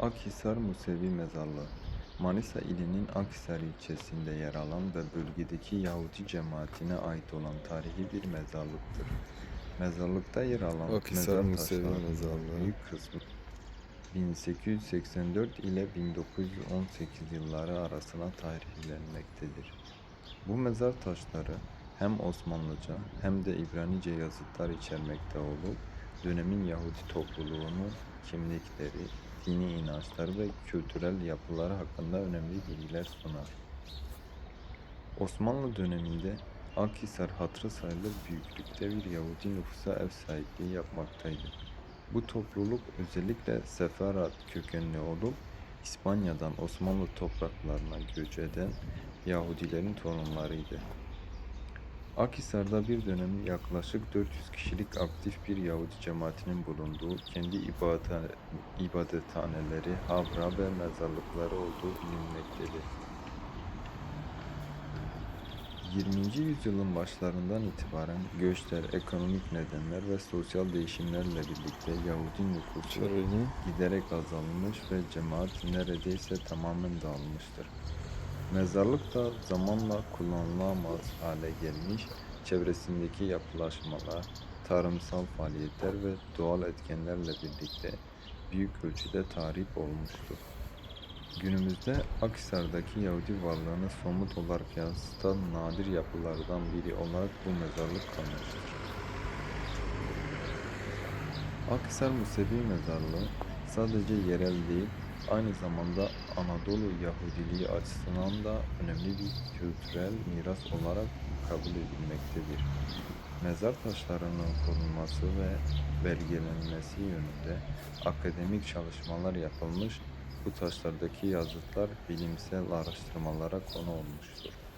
Akhisar Musevi Mezarlığı Manisa ilinin Akhisar ilçesinde yer alan ve bölgedeki Yahudi cemaatine ait olan tarihi bir mezarlıktır. Mezarlıkta yer alan Akhisar mezar Musevi Mezarlığı. büyük kısmı 1884 ile 1918 yılları arasına tarihlenmektedir. Bu mezar taşları hem Osmanlıca hem de İbranice yazıtlar içermekte olup dönemin Yahudi topluluğunun kimlikleri, dini inançları ve kültürel yapıları hakkında önemli bilgiler sunar. Osmanlı döneminde Akhisar hatırı sayılır büyüklükte bir Yahudi nüfusa ev sahipliği yapmaktaydı. Bu topluluk özellikle Seferat kökenli olup İspanya'dan Osmanlı topraklarına göç eden Yahudilerin torunlarıydı. Akhisar'da bir dönem yaklaşık 400 kişilik aktif bir Yahudi cemaatinin bulunduğu, kendi ibadet, ibadethaneleri, havra ve mezarlıkları olduğu bilinmektedir. 20. yüzyılın başlarından itibaren göçler, ekonomik nedenler ve sosyal değişimlerle birlikte Yahudi nüfusu giderek azalmış ve cemaat neredeyse tamamen dağılmıştır. Mezarlık da zamanla kullanılamaz hale gelmiş, çevresindeki yapılaşmalar, tarımsal faaliyetler ve doğal etkenlerle birlikte büyük ölçüde tahrip olmuştur. Günümüzde Akhisar'daki Yahudi varlığını somut olarak yansıtan nadir yapılardan biri olarak bu mezarlık kalmıştır. Akhisar Musevi Mezarlığı sadece yerel değil, aynı zamanda Anadolu Yahudiliği açısından da önemli bir kültürel miras olarak kabul edilmektedir. Mezar taşlarının korunması ve belgelenmesi yönünde akademik çalışmalar yapılmış, bu taşlardaki yazıtlar bilimsel araştırmalara konu olmuştur.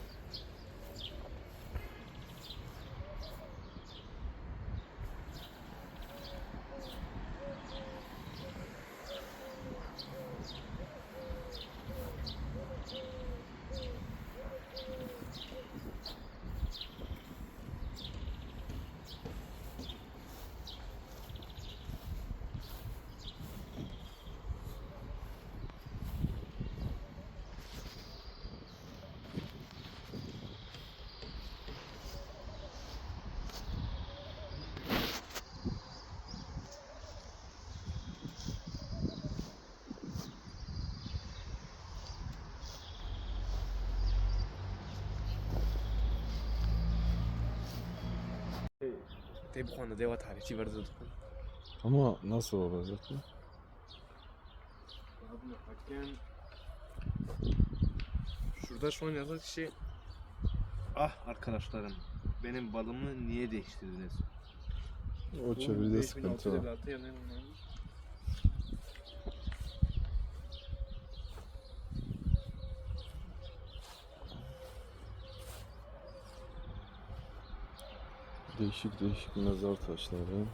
Tabi bu konuda deva tarihçi verdi tutun. Ama nasıl olacak bu? Şurada şu an yazan kişi... Ah arkadaşlarım, benim balımı niye değiştirdiniz? O çevirde sıkıntı var. Değişik değişik mezar taşları.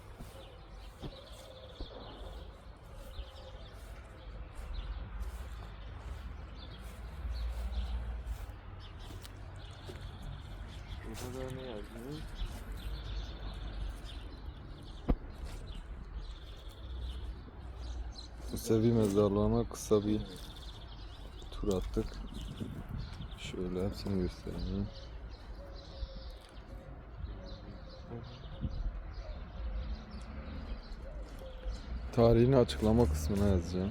Burada da ne yazıyor? Musevi mezarlığına kısa bir tur attık. Şöyle hepsini göstereyim. Tarihini açıklama kısmına yazacağım.